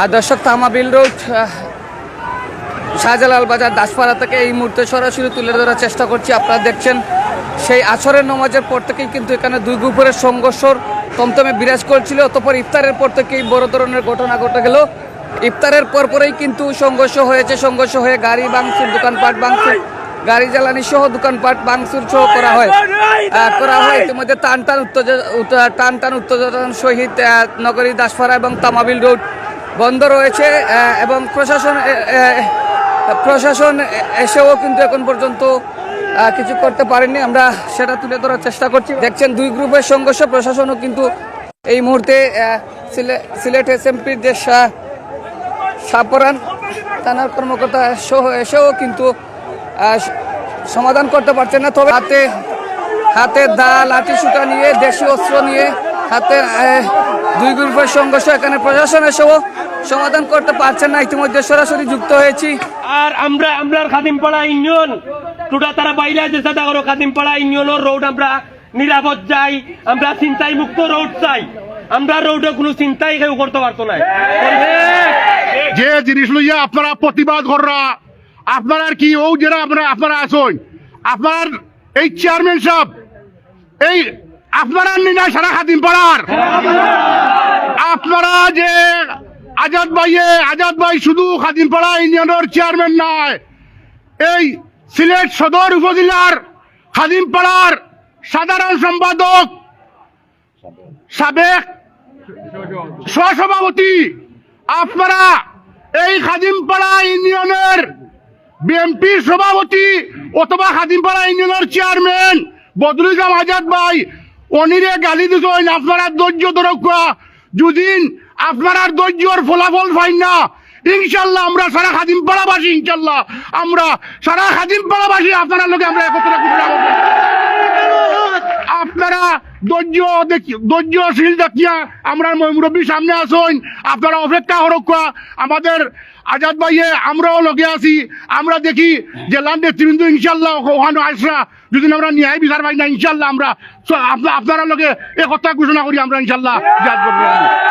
আর দর্শক তামাবিল রোড শাহজালাল বাজার দাসপাড়া থেকে এই মুহূর্তে সরাসরি তুলে ধরার চেষ্টা করছি। আপনারা দেখছেন, সেই আসরের নমাজের পর থেকেই কিন্তু এখানে দুই গ্রুপের সংঘর্ষর তমতমে বিরাজ করছিল। অতপর ইফতারের পর থেকেই বড় ধরনের ঘটনা ঘটে গেল। ইফতারের পর পরেই কিন্তু সংঘর্ষ হয়েছে। সংঘর্ষ হয়ে গাড়ি ভাঙচুর, দোকানপাট ভাঙচুর, গাড়ি জ্বালানি সহ দোকানপাট ভাঙচুর সহ করা হয়। করা হয়। ইতিমধ্যে টান টান উত্তেজনা উত্ত- টান টান উত্তেজনার সহিত নগরী দাসপাড়া এবং তামাবিল রোড বন্ধ রয়েছে এবং প্রশাসন প্রশাসন এসেও কিন্তু এখন পর্যন্ত কিছু করতে পারেনি আমরা সেটা তুলে ধরার চেষ্টা করছি। দেখছেন, দুই গ্রুপের সংঘর্ষ, প্রশাসনও কিন্তু এই মুহূর্তে সিলেট এসএমপির যে সাপরান, থানার কর্মকর্তা সহ এসেও কিন্তু সমাধান করতে পারছে না। তবে হাতে হাতে দা লাঠি সুটা নিয়ে, দেশি অস্ত্র নিয়ে হাতে আহ, দুই গ্রুপের সংঘর্ষ এখানে প্রশাসন এসেও সমাধান করতে পারছেন না। ইতিমধ্যে সরাসরি যুক্ত হয়েছি। আর আমরা আমরার খাদিমপাড়া ইউনিয়ন টুটা তারা বাইরে যে চেষ্টা করো খাদিমপাড়া ইউনিয়নের রোড আমরা নিরাপদ যাই আমরা চিন্তাই মুক্ত রোড চাই। আমরা রোডে কোনো চিন্তাই কেউ করতে পারতো না। যে জিনিস লইয়া আপনারা প্রতিবাদ কররা আপনারা কি ও যারা আপনারা আপনারা আসুন। আপনার এই চেয়ারম্যান সাহেব এই আপনারা নিনা সারা খাদিম পাড়ার। আপনারা যে আজাদ ভাইয়ে, আজাদ ভাই শুধু খাদিম পাড়া ইউনিয়নের চেয়ারম্যান নয়, এই সিলেট সদর উপজেলার খাদিম পাড়ার সাধারণ সম্পাদক, সাবেক সহসভাপতি, আপনারা এই খাদিমপাড়া ইউনিয়নের বিএনপির সভাপতি অথবা খাদিমপাড়া ইউনিয়নের চেয়ারম্যান বদরুজাম আজাদ ভাই অনিরে গালি দিছেন আপনারা ধৈর্য ধরকা যদিন, আপনার ধৈর্যর ফলাফল পাই না। ইনশাল্লাহ আমরা সারা খাদিম পাড়াবাসী, ইনশাল্লাহ। আমরা সারা খাদিম পাড়াবাসী, আপনারা লোকে আমরা একত্রে আপনারা ধৈর্য দেখি ধৈর্যশীল দেখিয়া আমরা মুরব্বীর সামনে আসুন। আপনারা অপেক্ষা হরক্ষা আমাদের আজাদ ভাইয়ে আমরাও লগে আছি। আমরা দেখি যে লান্ডে তৃণমূল ইনশাল্লাহ ওখানে আসরা। যদি আমরা ন্যায় বিচার পাই না ইনশাল্লাহ আমরা আপনারা লগে এ কথা ঘোষণা করি আমরা ইনশাল্লাহ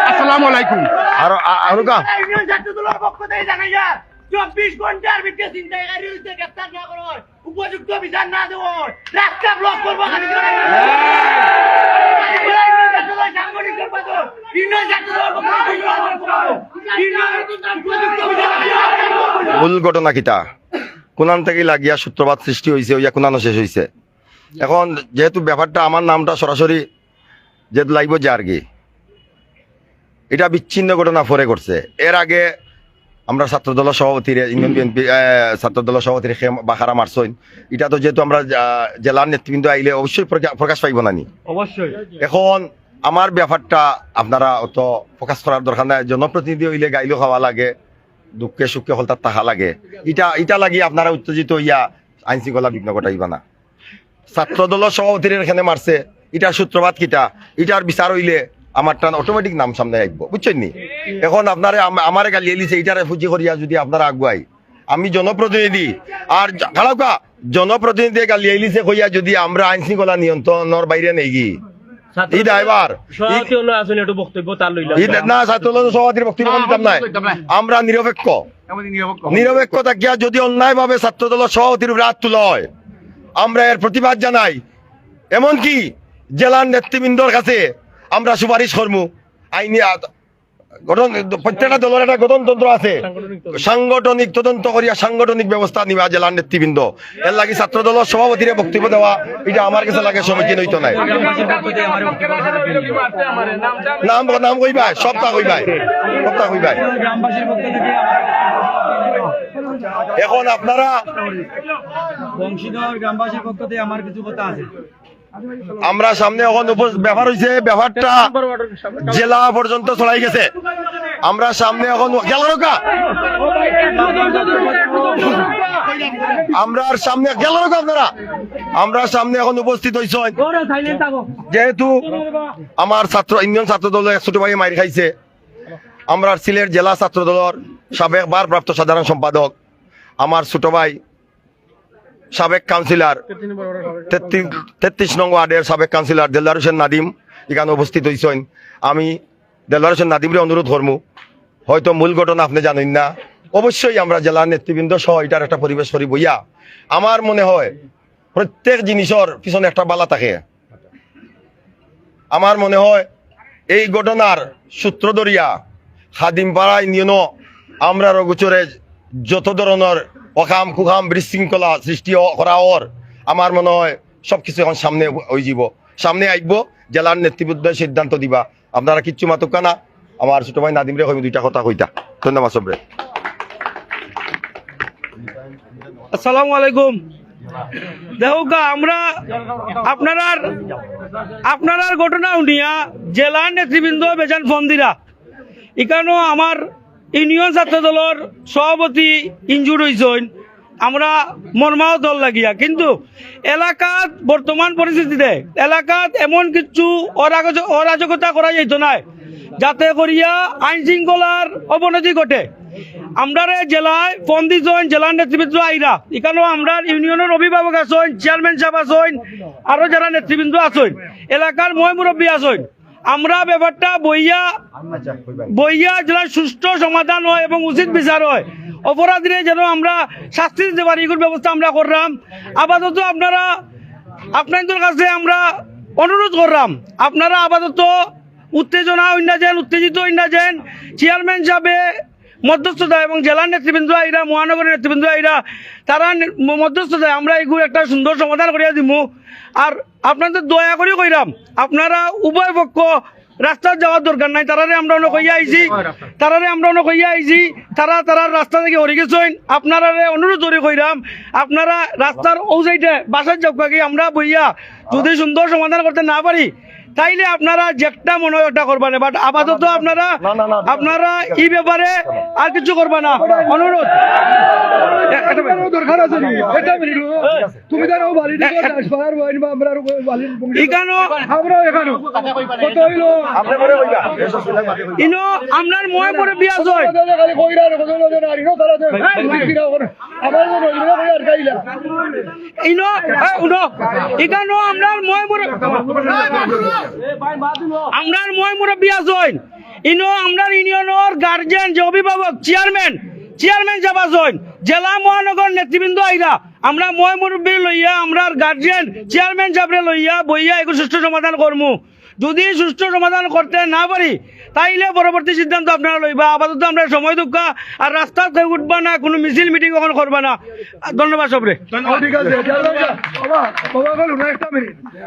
আসসালামু আলাইকুম। আর আরও চব্বিশ ঘণ্টার ভিতরে চিন্তাকারী হইতে গ্রেপ্তার না করো উপযুক্ত বিচার না দেব রাস্তা ব্লক করব সাংগঠনিক সম্পাদক মূল ঘটনা কিতা? কোনান থেকে লাগিয়া সূত্রপাত সৃষ্টি হয়েছে ওইয়া কোনানো শেষ হয়েছে এখন যেহেতু ব্যাপারটা আমার নামটা সরাসরি যেহেতু লাগবে যে আর কি এটা বিচ্ছিন্ন ঘটনা পরে করছে এর আগে আমরা ছাত্রদল সভাপতির ইউনিয়ন বিএনপি ছাত্রদল সভাপতির বাখারা মারছইন এটা তো যেহেতু আমরা জেলার নেতৃবৃন্দ আইলে অবশ্যই প্রকাশ পাইব না নি। অবশ্যই। এখন আমার ব্যাপারটা আপনারা অত প্রকাশ করার দরকার নাই। জনপ্রতিনিধি হইলে গাইলেও খাওয়া লাগে দুঃখে সুখে হল তার টাকা লাগে। ইটা ইটা লাগি আপনারা উত্তেজিত হইয়া আইন শৃঙ্খলা বিঘ্ন ঘটাইবা না। ছাত্র দলের সভাপতির এখানে মারছে। ইটার সূত্রপাত কিটা? ইটার বিচার হইলে আমার টান অটোমেটিক নাম সামনে আসব বুঝছেন নি? এখন আপনারা আম- আমারে গালি এলিছে ইটারে ফুজি করিয়া যদি আপনারা আগুয়াই। আমি জনপ্রতিনিধি আর খালাকা জনপ্রতিনিধি গালি এলিছে কইয়া যদি আমরা আইন শৃঙ্খলা নিয়ন্ত্রণের বাইরে নেই আমরা নিরপেক্ষ। নিরপেক্ষ। থাকিয়া যদি অন্যায় ভাবে ছাত্রদল সভাপতির উপরে হাত তুলা হয় আমরা এর প্রতিবাদ জানাই। এমনকি জেলার নেতৃবৃন্দর কাছে আমরা সুপারিশ করমু। আইনি প্রত্যেকটা দলের একটা গঠনতন্ত্র আছে। সাংগঠনিক তদন্ত করিয়া সাংগঠনিক ব্যবস্থা নিবা জেলার নেতৃবৃন্দ। এর লাগি ছাত্র দলের সভাপতির বক্তব্য দেওয়া, এটা আমার কাছে লাগে সমীচীন হইতো নাই। নাম নাম কইবাই সপ্তাহ কইবাই সপ্তাহ কইবাই এখন আপনারা বংশীধর গ্রামবাসীর পক্ষ থেকে আমার কিছু কথা আছে। আমরা সামনে এখন ব্যাপার হয়েছে ব্যাপারটা জেলা পর্যন্ত চলাই গেছে। আমরা সামনে এখন গেল রোকা আমরা সামনে গেল রোকা আপনারা? আমরা সামনে এখন উপস্থিত হয়েছেন যেহেতু আমার ছাত্র ইন্ডিয়ান ছাত্র দলের ছোট ভাই মাইর খাইছে। আমরা সিলেট জেলা ছাত্র দলের সাবেক বারপ্রাপ্ত সাধারণ সম্পাদক, আমার ছোট ভাই সাবেক কাউন্সিলর, তেত্রিশ নং ওয়ার্ডের সাবেক কাউন্সিলর দেলদার হোসেন নাদিম এখানে উপস্থিত হয়েছেন আমি দেলদার হোসেন নাদিমরে অনুরোধ করমু হয়তো মূল ঘটনা আপনি জানেন না, অবশ্যই আমরা জেলার নেতৃবৃন্দ সহ এটার একটা পরিবেশ করি বইয়া। আমার মনে হয় প্রত্যেক জিনিসের পিছনে একটা বালা থাকে। আমার মনে হয় এই ঘটনার সূত্র ধরিয়া খাদিমপাড়া ইউনিয়নও আমরা রঘুচরে যত ধরনের অকাম কুকাম বিশৃঙ্খলা সৃষ্টি হ- করা ওর আমার মনে হয় সব কিছু এখন সামনে হয়ে যাব সামনে আইব, জেলার নেতৃবৃন্দ সিদ্ধান্ত দিবা। আপনারা কিচ্ছু মাতুকা না। আমার ছোট ভাই নাদিম রে কইব দুইটা কথা কইতা। ধন্যবাদ সবরে। আসসালামু আলাইকুম। দেখো আমরা আপনার আপনার ঘটনা শুনিয়া জেলার নেতৃবৃন্দ বেজান ফোন দিরা এখানেও আমার ইউনিয়ন ছাত্র দলের সভাপতি ইনজুর হয়েছেন আমরা মর্মাও দল লাগিয়া। কিন্তু এলাকাত বর্তমান পরিস্থিতিতে এলাকাত এমন কিছু অরাজকতা করা যেত না যাতে করিয়া আইন শৃঙ্খলার অবনতি ঘটে। আমরা জেলায় ফোন দিয়েছেন জেলার নেতৃবৃন্দ আইরা। এখানেও আমরা ইউনিয়নের অভিভাবক আছেন, চেয়ারম্যান সাহেব আছেন আরও যারা নেতৃবৃন্দ আছেন। এলাকার ময় মুরব্বী আছেন। আমরা ব্যাপারটা বইয়া বইয়া যেন সুষ্ঠু সমাধান হয় এবং উচিত বিচার হয়। অপরাধীরা যেন আমরা শাস্তি দিতে পারি, এগুলোর ব্যবস্থা আমরা করলাম। আপাতত আপনারা, আপনাদের কাছে আমরা অনুরোধ করলাম, আপনারা আপাতত উত্তেজনা অন্য যেন, উত্তেজিত অন্য যেন চেয়ারম্যান সাহেবে মধ্যস্থতা এবং জেলার নেতৃবৃন্দ আইরা মহানগরের নেতৃবৃন্দ আইরা তারা মধ্যস্থতায় আমরা এগুলো একটা সুন্দর সমাধান করিয়া দিব আর আপনাদের দয়া করে কইরাম, আপনারা উভয় পক্ষ রাস্তার যাওয়ার দরকার নাই, তারারে আমরা অনেক কইয়া আইছি, তারারে আমরা অনেক কইয়া আইছি, তারা তারার রাস্তা থেকে হরে গেছেন আপনারা অনুরোধ করে কইরাম, আপনারা রাস্তার ও সাইডে বাসার যাবি আমরা বইয়া যদি সুন্দর সমাধান করতে না পারি তাইলে আপনারা যেটা মনে হয় ওটা করবেন বাট আপাতত আপনারা আপনারা এই ব্যাপারে আর কিছু করবে না অনুরোধ আপনার ময় পরে বিয়া আমার মনে ময় পরে আমরার মই মুরব্বী আছেন ইনো আমরার ইউনিয়নের গার্জেন যে অভিভাবক চেয়ারম্যান চেয়ারম্যান যাবা জৈন। জেলা মহানগর নেতৃবৃন্দ আইরা, আমরা মই মুরব্বী লইয়া, আমরার গার্জেন চেয়ারম্যান যাবরে লইয়া বইয়া এগুলো সুষ্ঠু সমাধান করমু। যদি সুষ্ঠু সমাধান করতে না পারি তাইলে পরবর্তী সিদ্ধান্ত আপনারা লইবা। আপাতত আমরা সময় দুঃখ আর রাস্তা থেকে উঠবা না কোনো মিছিল মিটিং কখন করবা না। ধন্যবাদ সবরে।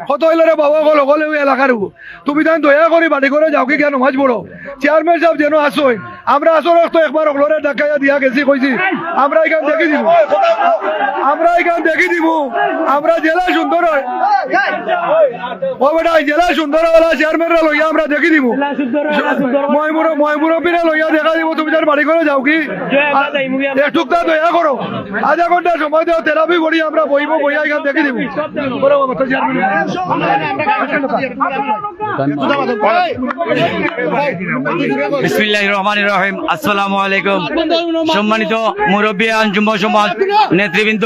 কত হইল রে বাবা গল গলে এলাকার তুমি তাই দয়া করি বাড়ি করে যাও কি কেন? মাছ বড়। চেয়ারম্যান সাহেব যেন আসোই। আমরা আসর তো একবার ওগুলোরে ডাকাইয়া দিয়া গেছি কইছি আমরা এখান দেখি দিব। আমরা এখান দেখি দিব। আমরা জেলা সুন্দর ও বেটা জেলা সুন্দর হলা চেয়ারম্যানরা লইয়া আমরা দেখি দিব। ময়মুর ময়মুরব্বীরা লইয়া দেখা দিব তুমি তার বাড়ি করে যাও কি? একটুক দয়া করো। আধা ঘণ্টা সময় দেও থেরাপি করি আমরা বইব বইয়া এখান দেখি দিব। বড় বাবা, তো চেয়ারম্যান। বিসমিল্লাহ রহমান রহিম আসসালামু আলাইকুম। সম্মানিত মুরব্বী যুব সমাজ নেতৃবৃন্দ,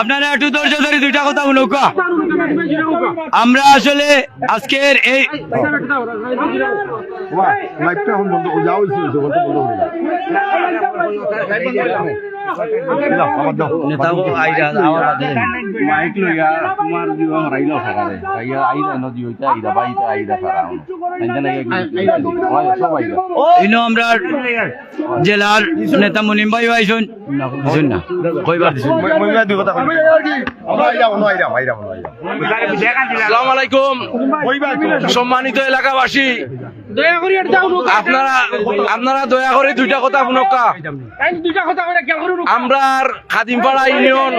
আপনারা একটু ধৈর্য ধরে দুইটা কথা নৌকা আমরা আসলে আজকের এই নেতাও আইরা আওয়াজ দেন মাইক লইয়া তোমার দিবা রাইলা ফাকারে রাইয়া আইরা নদী হইতা আইরা বাইতা আইরা সব ইনো আমরা জেলার নেতা মুনিম ভাই আইসুন বুঝুন না কইবার দিছুন আমি আর আসসালামু আলাইকুম সম্মানিত এলাকাবাসী আপনারা আপনারা দয়া করে দুইটা কথা শুনকা আমরা খাদিমপাড়া ইউনিয়ন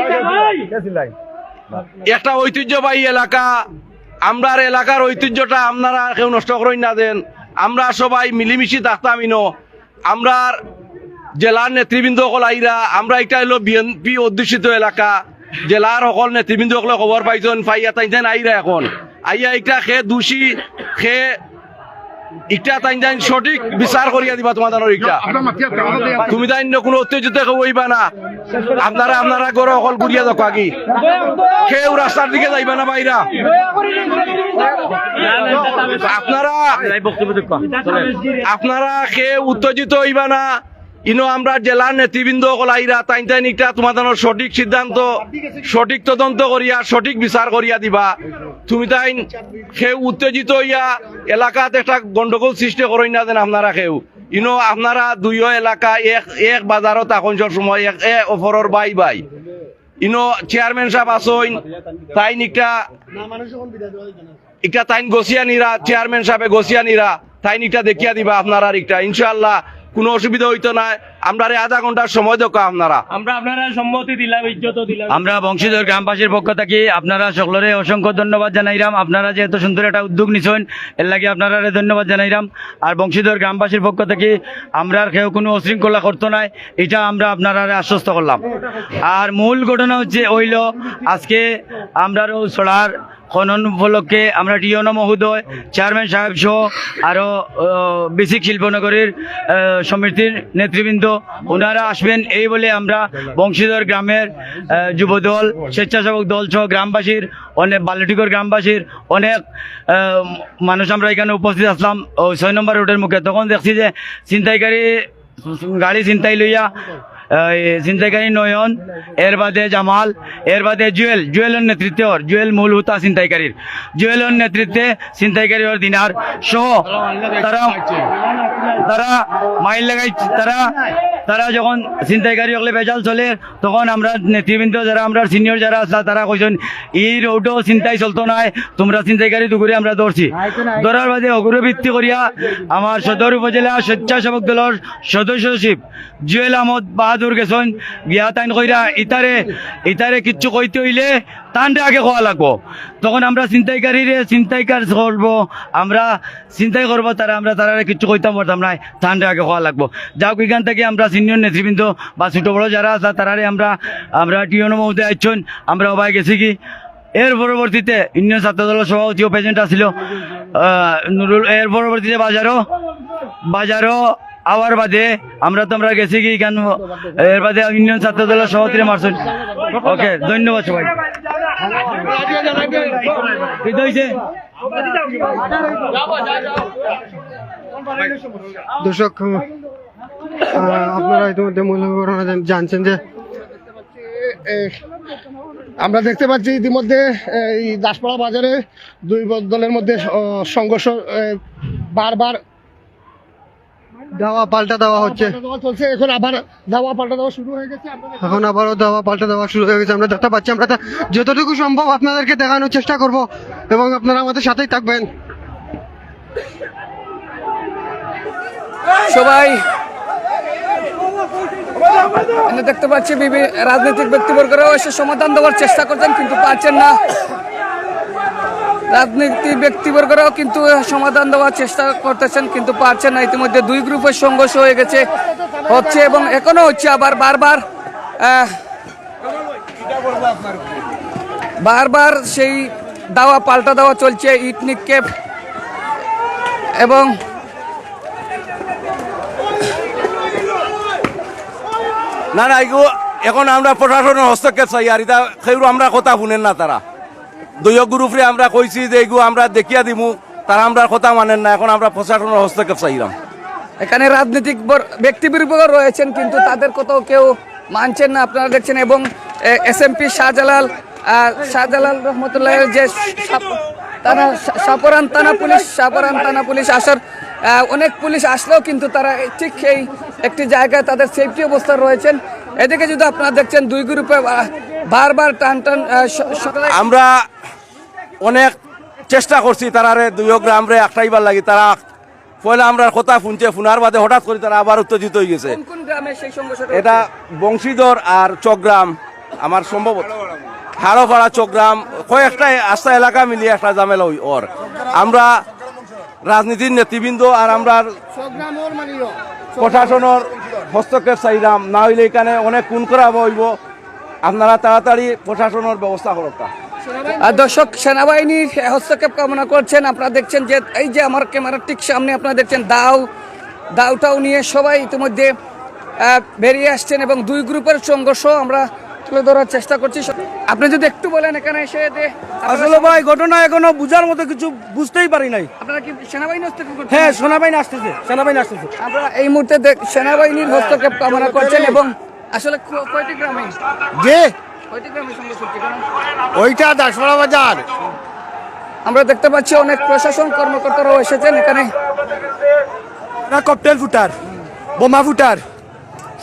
একটা ঐতিহ্যবাহী এলাকা। আমরার এলাকার ঐতিহ্যটা আপনারা কেউ নষ্ট করেন না দেন। আমরা সবাই মিলিমিশি থাকতাম ইনো আমরার জেলার নেতৃবৃন্দ সকল আইরা আমরা এটা হলো বিএনপি অধ্যুষিত এলাকা। জেলার সকল নেতৃবৃন্দ সকলে খবর পাইছেন পাইয়া তাইতেন আইরা এখন। আইয়া এটা খে দোষী খে সঠিক বিচার করিয়া দিবা তুমি তাই কোনো উত্তেজিত না। আপনারা আপনারা অকল ঘুরিয়া দেখো আগে। কেউ রাস্তার দিকে যাইবা না বাইরা। আপনারা আপনারা উত্তেজিত হইবা না। ইনো আমরা জেলার নেতৃবৃন্দ কলাইরা তাই তাই নিকটা তোমাদের সঠিক সিদ্ধান্ত, সঠিক তদন্ত করিয়া, সঠিক বিচার করিয়া দিবা। তুমি তাই কেউ উত্তেজিত হইয়া এলাকাত একটা গন্ডগোল সৃষ্টি করই না যেন আপনারা কেউ ইনো আপনারা দুইও এলাকা, এক এক বাজারত এখন সময় এক, এ অফরর বাই বাই। ইনো চেয়ারম্যান সাহেব আসইন তাই নিকটা ইটা তাইন গছিয়া নিরা, চেয়ারম্যান সাহেবে গছিয়া নিরা, তাইন ইটা দেখিয়া দিবা আপনারা ইটা ইনশাআল্লাহ কোনো অসুবিধা হইতো না। আমরা আধা ঘণ্টার সময় দেখা আপনারা। আমরা আপনারা সম্মতি দিলাম ইজ্জত দিলাম। আমরা বংশীধর গ্রামবাসীর পক্ষ থেকে আপনারা সকলরে অসংখ্য ধন্যবাদ জানাইলাম আপনারা যে এত সুন্দর একটা উদ্যোগ নিছেন এর লাগে আপনারা ধন্যবাদ জানাইলাম আর বংশীধর গ্রামবাসীর পক্ষ থেকে আমরা আর কেউ কোনো অশৃঙ্খলা করতো নাই এটা আমরা আপনারা আশ্বস্ত করলাম। আর মূল ঘটনা হচ্ছে হইল আজকে আমরা ছড়ার খনন উপলক্ষে আমরা টিয়ন মহোদয় চেয়ারম্যান সাহেব সহ আরও বেসিক শিল্পনগরীর সমিতির নেতৃবৃন্দ, ওনারা আসবেন। এই বলে আমরা বংশীধর গ্রামের যুবদল, স্বেচ্ছাসেবক দল সহ গ্রামবাসীর, অনেক বাল্যটিকর গ্রামবাসীর, অনেক মানুষ আমরা এখানে উপস্থিত আসলাম। ছয় নম্বর রোডের মুখে। তখন দেখছি যে ছিনতাইকারী গাড়ি ছিনতাই লইয়া চিন্তাইকারী নয়ন, এর বাদে জামাল, এর বাদে জুয়েল, জুয়েলের নেতৃত্বে ওর, জুয়েল মূল হুতা চিন্তাইকারীর জুয়েলের নেতৃত্বে চিন্তাইকারী ওর দিনার সহ তারা তারা মাইল লাগাই তারা তারা যখন চিন্তাইকারী হলে বেজাল চলে, তখন আমরা নেতৃবৃন্দ যারা, আমরা সিনিয়র যারা আছে তারা কইছেন এই রোডও চিন্তাই চলতো নাই, তোমরা চিন্তাইকারী দুগুরি আমরা ধরছি। ধরার বাদে অগ্রবৃত্তি করিয়া আমার সদর উপজেলা স্বেচ্ছাসেবক দলের সদস্য সচিব জুয়েল আহমদ বাহাদুর গেছেন গিয়া তাইন কইরা ইতারে ইতারে কিচ্ছু কইতে হইলে তানটা আগে খাওয়া লাগবো। তখন আমরা চিন্তাইকারীরে চিন্তাইকার করব? আমরা চিন্তাই করব তারা, আমরা তারা কিচ্ছু কইতাম পারতাম না তানটা আগে খাওয়া লাগবো। যাও এখান থেকে আমরা সিনিয়র নেতৃবৃন্দ বা ছোট বড় যারা আছে, তারারে আমরা আমরা টিয়ন মহোদয় আইছন আমরা সবাই গেছি কি? এর পরবর্তীতে ইন্ডিয়ান ছাত্র দলের সভাপতিও প্রেজেন্ট আসিল নুরুল, এর পরবর্তীতে বাজারও বাজারও আওয়ার বাদে আমরা তো আমরা গেছি কি কেন? এর বাদে ইন্ডিয়ান ছাত্র দলের সভাপতি মারছেন। ওকে, ধন্যবাদ সবাই। দর্শক আপনারা ইতিমধ্যে মূল জানছেন যে আমরা দেখতে পাচ্ছি ইতিমধ্যে এই দাসপাড়া বাজারে দুই দলের মধ্যে সংঘর্ষ বারবার দাওয়া পাল্টা দেওয়া হচ্ছে। চলছে। এখন আবার দাওয়া পাল্টা দেওয়া শুরু হয়ে গেছে। এখন আবারও দেওয়া পাল্টা দেওয়া শুরু হয়ে গেছে। আমরা দেখতে পাচ্ছি আমরা যতটুকু সম্ভব আপনাদেরকে দেখানোর চেষ্টা করব এবং আপনারা আমাদের সাথেই থাকবেন। সবাই দেখতে পাচ্ছি বিভিন্ন রাজনৈতিক ব্যক্তিবর্গরাও এসে সমাধান দেওয়ার চেষ্টা করছেন কিন্তু পারছেন না। রাজনীতি ব্যক্তিবর্গরাও কিন্তু সমাধান দেওয়ার চেষ্টা করতেছেন, কিন্তু পারছেন না। ইতিমধ্যে দুই গ্রুপের সংঘর্ষ হয়ে গেছে, হচ্ছে এবং এখনও হচ্ছে আবার বারবার বারবার সেই দাওয়া, পাল্টা দেওয়া চলছে ইট নিক্ষেপ এবং না না এখন আমরা প্রশাসনের হস্তক্ষেপ চাই, আর এটা সেউ আমরা কথা শুনেন না তারা। দুই গ্রুপরে আমরা কইছি যে এগু আমরা দেখিয়া দিমু। তারা আমরা কথা মানেন না এখন আমরা প্রশাসনের হস্তক্ষেপ চাইলাম। এখানে রাজনৈতিক বর- ব্যক্তিবর্গ রয়েছেন কিন্তু তাদের কোথাও কেউ মানছেন না। আপনারা দেখছেন এবং এস এমপি শাহজালাল আহ, শাহজালাল রহমতুল্লাহের যে তারা সাপরান থানা পুলিশ সাপরান থানা পুলিশ আসার অনেক পুলিশ আসলেও কিন্তু তারা ঠিক সেই একটি জায়গায় তাদের সেফটি অবস্থা রয়েছেন। এদিকে যদি আপনারা দেখছেন দুই গ্রুপে বারবার টান টান আমরা অনেক চেষ্টা করছি তারারে দুই গ্রামরে একটাইবার লাগি তারা পয়লা আমরা কথা শুনছে শুনার বাদে হঠাৎ করে তারা আবার উত্তেজিত হয়ে গেছে। কোন কোন গ্রামে সেই সংঘর্ষ এটা বংশীধর আর চকগ্রাম আমার সম্ভবত। হাড়োপাড়া চকগ্রাম কয়েকটা আস্থা এলাকা মিলিয়ে একটা জামেলা হই ওর। আমরা রাজনীতির নেতৃবৃন্দ আর আমরা প্রশাসনের হস্তক্ষেপ চাইলাম না হইলে এখানে অনেক খুন করা হইব। আপনারা তাড়াতাড়ি প্রশাসনের ব্যবস্থা করতা আর দর্শক সেনাবাহিনীর হস্তক্ষেপ কামনা করছেন। আপনারা দেখছেন যে এই যে আমার ক্যামেরার ঠিক সামনে আপনারা দেখছেন দাও দাওটাও নিয়ে সবাই ইতিমধ্যে বেরিয়ে আসছেন এবং দুই গ্রুপের সংঘর্ষ আমরা তুলে ধরার চেষ্টা করছি। আপনি যদি একটু বলেন এখানে এসে যে আসলে ভাই ঘটনা এখনও বুঝার মতো কিছু বুঝতেই পারি নাই। আপনারা কি সেনাবাহিনী হস্তক্ষেপ করছেন? হ্যাঁ সেনাবাহিনী আসতেছে সেনাবাহিনী আসতেছে। আমরা এই মুহূর্তে সেনাবাহিনীর হস্তক্ষেপ কামনা করছেন এবং আসলে কয়টি গ্রামে? যে কয়টি গ্রামে ওইটা দাসপাড়া বাজার। আমরা দেখতে পাচ্ছি অনেক প্রশাসন কর্মকর্তারাও এসেছেন এখানে। না ককটেল ফুটার বোমা ফুটার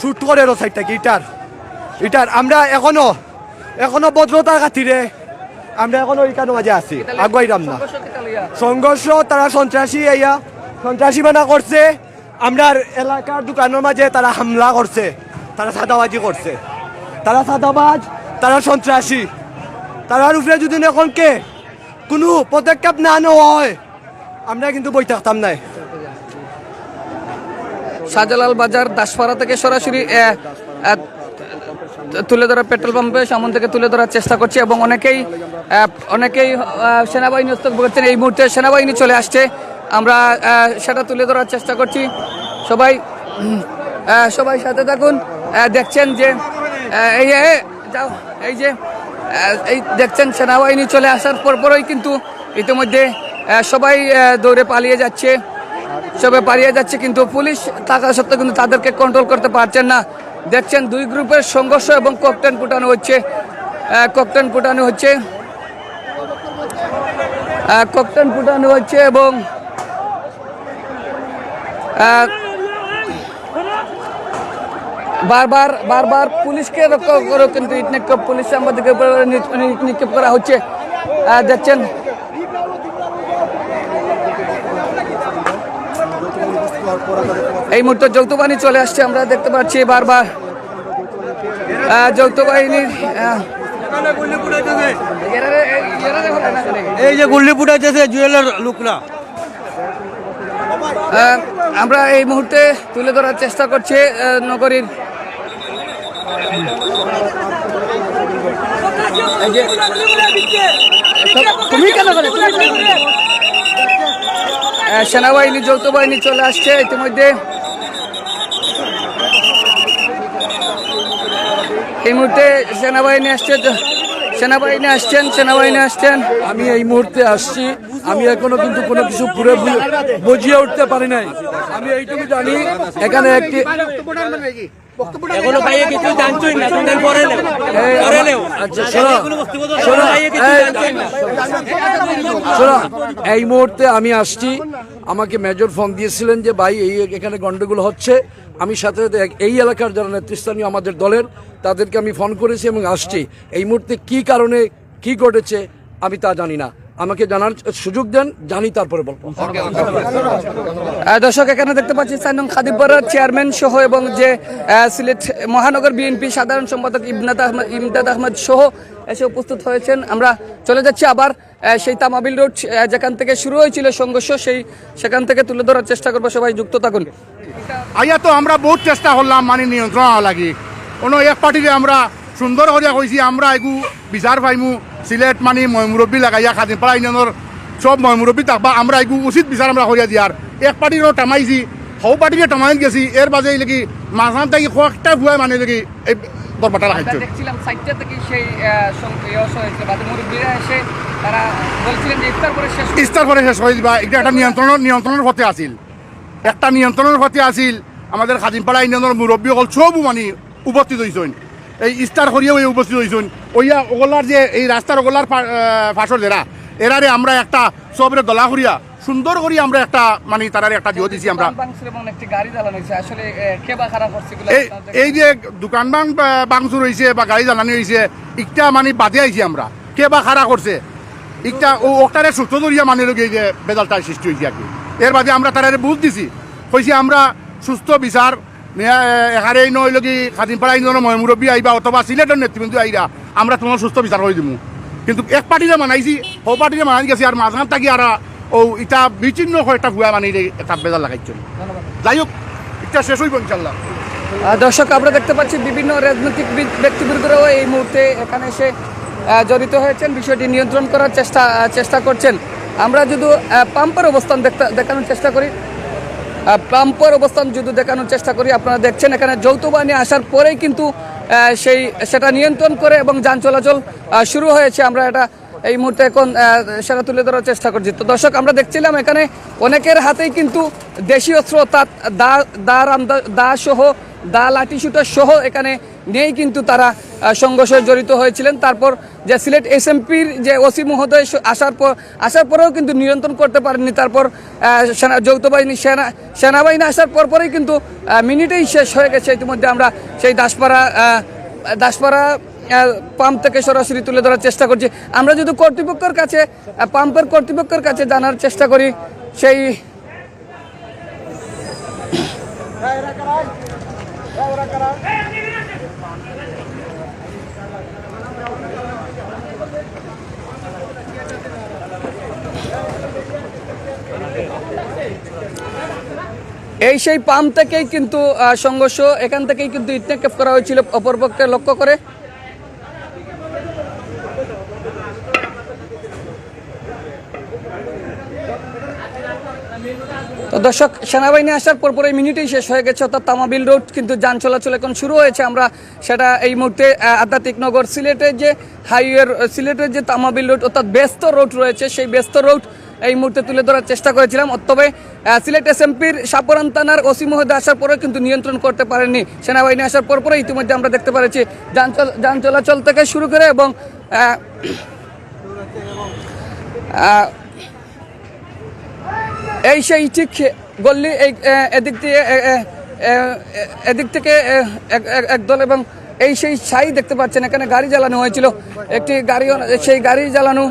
শুট করে রো সাইডটা কি ইটার। ইটার আমরা এখনও এখনও ভদ্রতার খাতিরে আমরা এখনও ইকানো মাঝে আছি আগুয়াইরাম না। সংঘর্ষ তারা সন্ত্রাসী ইয়া? সন্ত্রাসী মানা করছে আমরা এলাকার দোকানের মাঝে তারা হামলা করছে। তারা সাদাবাজি করছে। তারা সাদাবাজ? তারা সন্ত্রাসী। তারার উপরে যদি এখন কে কোনো পদক্ষেপ না নেওয়া হয় আমরা কিন্তু বই থাকতাম নাই। শাহজালাল বাজার দাসপাড়া থেকে সরাসরি তুলে ধরা পেট্রোল পাম্পে সামন থেকে তুলে ধরার চেষ্টা করছি এবং অনেকেই অনেকেই সেনাবাহিনী হস্তক্ষেপ করছেন এই মুহূর্তে সেনাবাহিনী চলে আসছে। আমরা সেটা তুলে ধরার চেষ্টা করছি। সবাই সবাই সাথে থাকুন। দেখছেন যে এই যাও, এই যে এই দেখছেন সেনাবাহিনী চলে আসার পরপরই কিন্তু ইতিমধ্যে সবাই দৌড়ে পালিয়ে যাচ্ছে। সবাই পালিয়ে যাচ্ছে কিন্তু পুলিশ থাকা সত্ত্বেও কিন্তু তাদেরকে কন্ট্রোল করতে পারছেন না। দেখছেন দুই গ্রুপের সংঘর্ষ এবং ককটেন ফুটানো হচ্ছে। ককটেন ফুটানো হচ্ছে। ককটেন ফুটানো হচ্ছে এবং বারবার বারবার পুলিশকে রক্ষা করে কিন্তু ইট নিক্ষেপ পুলিশ সাংবাদিকের উপর নিক্ষেপ করা হচ্ছে। দেখছেন? এই মুহূর্তে যৌথ বাহিনী চলে আসছে আমরা দেখতে পাচ্ছি বারবার। যৌথ বাহিনীর? এই যে গুল্লি ফুটাইতেছে জুয়েলের লোকরা। আমরা এই মুহূর্তে তুলে ধরার চেষ্টা করছি নগরীর তুমি কেন সেনাবাহিনী যৌথ বাহিনী চলে আসছে ইতিমধ্যে। এই মুহূর্তে সেনাবাহিনী আসছে সেনাবাহিনী আসছেন সেনাবাহিনী আসছেন। আমি এই মুহূর্তে আসছি। আমি এখনও কিন্তু কোনো কিছু পুরো বুঝিয়ে উঠতে পারি নাই। আমি এইটুকু জানি এখানে একটি এখনও ভাইয়ে কিছু জানছই না তুমি পরে নেও পরে নেও আচ্ছা শোনো। শোনো। এই- শোনো এই মুহূর্তে আমি আসছি। আমাকে মেজর ফোন দিয়েছিলেন যে ভাই এই এখানে গন্ডগোল হচ্ছে। আমি সাথে সাথে এই এলাকার যারা নেতৃস্থানীয় আমাদের দলের তাদেরকে আমি ফোন করেছি এবং আসছি। এই মুহূর্তে কি কারণে কি ঘটেছে আমি তা জানি না। আমাকে জানার সুযোগ দেন জানি তারপরে বলব। দর্শক এখানে দেখতে পাচ্ছি সাইনং খাদিবরার চেয়ারম্যান সহ এবং যে সিলেট মহানগর বিএনপি সাধারণ সম্পাদক ইমদাদ আহমদ ইমদাদ আহমদ সহ এসে উপস্থিত হয়েছেন। আমরা চলে যাচ্ছি আবার সেই তামাবিল রোড যেখান থেকে শুরু হয়েছিল সংঘর্ষ সেই সেখান থেকে তুলে ধরার চেষ্টা করব সবাই যুক্ত থাকুন। আইয়া তো আমরা বহুত চেষ্টা করলাম মানে নিয়ন্ত্রণ হওয়া লাগি। কোনো এক পার্টিতে আমরা সুন্দর করে হয়েছি আমরা এগু বিচার পাইমু। সিলেট মানে ময়মুরব্বী লাগাইয়া খাদিমপাড়া ইউনিয়নের সব ময়মুরব্বী থাকবা। আমরা এগু উচিত বিচার আমরা করিয়া দিয়ার এক পার্টিরও টামাইছি সৌ পার্টিকে টামাই গেছি এর বাজে লাগি মাঝখান থেকে কয়েকটা ভুয়াই মানে লাগি এই দরবারটা লাগাইছে দেখছিলাম সাইডটা থেকে সেই এসে তারা বলছিলেন যে ইফতার করে শেষ ইস্তার করে শেষ হয়ে দিবা এটা একটা নিয়ন্ত্রণের নিয়ন্ত্রণের পথে আছিল। একটা নিয়ন্ত্রণের পথে আছিল। আমাদের খাদিমপাড়া ইউনিয়নের মুরব্বী হল সবু মানে উপস্থিত হয়েছেন এই ইস্তার করিয়াও উপস্থিত হয়েছেন ওইয়া ওগলার যে এই রাস্তার ওগলার ফাঁসর জেরা এরারে আমরা একটা সবরে দলা করিয়া সুন্দর করিয়া আমরা একটা মানে তারারে একটা দিও দিছি আমরা। বাংসুর এই যে দোকান বাং বাংচুর হয়েছে বা গাড়ি জ্বালানি হয়েছে ইটা মানে বাদে আইছি আমরা। কে বা খাড়া করছে? ইটা ও ওটারে সুস্থ ধরিয়া মানে লোক এই যে বেদালটা সৃষ্টি হয়েছে আর কি। এর বাদে আমরা তারারে বুঝ দিছি কইছি আমরা সুস্থ বিচার এখানে এই নয় লগি খাদিমপাড়া ইন্দোর মুরব্বী আইবা অথবা সিলেটের নেতৃবৃন্দ আইরা আমরা তোমার সুস্থ বিচার করে দিব কিন্তু এক পার্টিরে মানাইছি সৌ পার্টিরে মানাই গেছি আর মাঝখান থাকি আর ও ইটা বিচ্ছিন্ন একটা ভুয়া মানে একটা বেজাল লাগাইছে। যাই হোক এটা শেষ হইব ইনশাল্লাহ দর্শক আমরা দেখতে পাচ্ছি বিভিন্ন রাজনৈতিক ব্যক্তিবর্গরাও এই মুহূর্তে এখানে এসে জড়িত হয়েছেন। বিষয়টি নিয়ন্ত্রণ করার চেষ্টা চেষ্টা করছেন। আমরা যদি পাম্পের অবস্থান দেখতে দেখানোর চেষ্টা করি। পাম্পের অবস্থান যদি দেখানোর চেষ্টা করি, আপনারা দেখছেন এখানে যৌথ বাহিনী আসার পরেই কিন্তু সেই, সেটা নিয়ন্ত্রণ করে এবং যান চলাচল শুরু হয়েছে। আমরা এটা এই মুহূর্তে এখন সেটা তুলে ধরার চেষ্টা করছি। তো দর্শক, আমরা দেখছিলাম এখানে অনেকের হাতেই কিন্তু দেশীয় অস্ত্র দা দা রাম দা সহ, দা লাঠি শুটার সহ এখানে নিয়েই কিন্তু তারা সংঘর্ষে জড়িত হয়েছিলেন। তারপর যে সিলেট এসএমপির যে ওসি মহোদয় আসার পর আসার পরেও কিন্তু নিয়ন্ত্রণ করতে পারেননি। তারপর যৌথ বাহিনী সেনা, সেনাবাহিনী আসার পর পরেই কিন্তু মিনিটেই শেষ হয়ে গেছে। ইতিমধ্যে আমরা সেই দাসপাড়া দাসপাড়া পাম্প থেকে সরাসরি তুলে ধরার চেষ্টা করছি। আমরা যদি কর্তৃপক্ষের কাছে পাম্পের কর্তৃপক্ষের কাছে জানার চেষ্টা করি, সেই এই সেই পাম্প থেকেই কিন্তু সংঘর্ষ, এখান থেকেই কিন্তু ইটনেকেপ করা হয়েছিল অপরপক্ষে লক্ষ্য করে। তো দর্শক, সেনাবাহিনী আসার পর পরে মিনিটেই শেষ হয়ে গেছে, অর্থাৎ তামাবিল রোড কিন্তু যান চলাচল এখন শুরু হয়েছে। আমরা সেটা এই মুহূর্তে আধ্যাত্মিক নগর সিলেটের যে হাইওয়ের সিলেটের যে তামাবিল রোড, অর্থাৎ ব্যস্ত রোড রয়েছে, সেই ব্যস্ত রোড এই মুহূর্তে তুলে ধরার চেষ্টা করেছিলাম তবে সিলেট এসএমপির সাপরান থানার ওসি মহোদয় আসার পরেও কিন্তু নিয়ন্ত্রণ করতে পারেননি। সেনাবাহিনী আসার পর পরে ইতিমধ্যে আমরা দেখতে পাচ্ছি যান চল- যান চলাচল থেকে শুরু করে এবং এই সেই ঠিক গল্লি এই এদিক দিয়ে এদিক থেকে এক- এক- একদল এবং এই সেই ছাই দেখতে পাচ্ছেন, এখানে গাড়ি জ্বালানো হয়েছিল। একটি গাড়ি সেই গাড়ি জ্বালানো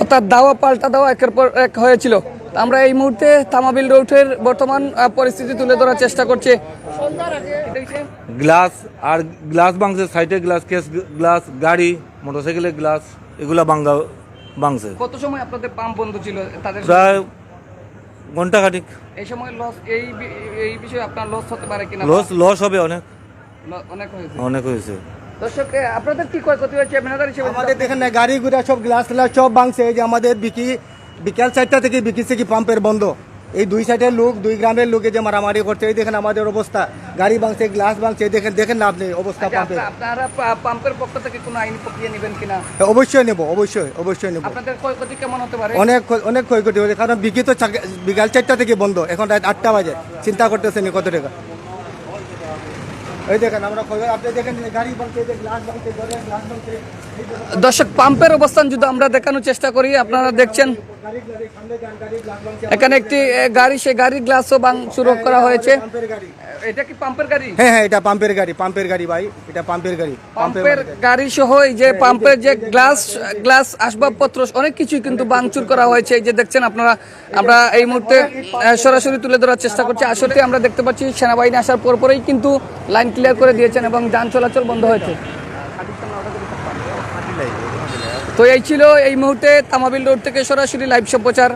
অর্থাৎ দাওয়া পাল্টা দাওয়া একের পর এক হয়েছিল। আমরা এই মুহূর্তে তামাবিল রোডের বর্তমান পরিস্থিতি তুলে ধরার চেষ্টা করছি। গ্লাস আর গ্লাস ভাঙছে সাইডে গ্লাস কেস গ্লাস গাড়ি মোটরসাইকেলের গ্লাস এগুলা ভাঙ্গা ভাঙছে। কত সময় আপনাদের পাম্প বন্ধ ছিল? তাদের প্রায় ঘণ্টা খাটিক এই সময় লস এই এই বিষয়ে আপনার লস হতে পারে কিনা? লস লস হবে অনেক। অনেক হয়েছে। অনেক হয়েছে। দর্শক আপনাদের কি ক্ষয়ক্ষতি হয়েছে? ম্যানেজার হিসেবে আমাদের দেখেন না গাড়ি ঘুরা সব গ্লাস সব ভাঙছে। যে আমাদের বিকি বিকেল চারটা থেকে বিকি সিকি পাম্পের বন্ধ? এই দুই সাইডের লোক দুই গ্রামের লোকে যে মারামারি করছে। এই দেখেন আমাদের অবস্থা। গাড়ি ভাঙছে গ্লাস ভাঙছে। দেখেন দেখেন না আপনি অবস্থা আচ্ছা, পাম্পের আপনারা পাম্পের পক্ষ থেকে কোনো আইনি প্রক্রিয়া নেবেন কিনা? অবশ্যই নেব অবশ্যই অবশ্যই নেব। আপনাদের ক্ষয়ক্ষতি কেমন হতে পারে? অনেক অনেক ক্ষয়ক্ষতি হয়েছে কারণ বিকি তো বিকাল চারটা থেকে বন্ধ। এখন রাত আটটা বাজে। চিন্তা করতেছেন কত টাকা? এই দেখেন আমরা আপনি দেখেন গাড়ি ভাঙছে গ্লাস ভাঙছে গ্লাস ভাঙছে দর্শক পাম্পের অবস্থান যদি আমরা দেখানোর চেষ্টা করি আপনারা দেখছেন। এখানে একটি গাড়ি। সে গাড়ির গ্লাসও ভাঙচুর করা হয়েছে। এটা কি পাম্পের গাড়ি? হ্যাঁ হ্যাঁ এটা পাম্পের গাড়ি পাম্পের গাড়ি ভাই এটা পাম্পের গাড়ি পাম্পের গাড়ি। সহ এই যে পাম্পের যে গ্লাস গ্লাস আসবাবপত্র অনেক কিছুই কিন্তু ভাঙচুর করা হয়েছে। এই যে দেখছেন আপনারা আমরা এই মুহূর্তে সরাসরি তুলে ধরার চেষ্টা করছি। আসলে আমরা দেখতে পাচ্ছি সেনাবাহিনী আসার পর পরেই কিন্তু লাইন ক্লিয়ার করে দিয়েছেন এবং যান চলাচল বন্ধ হয়েছে। তো এই ছিল এই মুহূর্তে তামাবিল রোড থেকে সরাসরি লাইভ সম্প্রচার।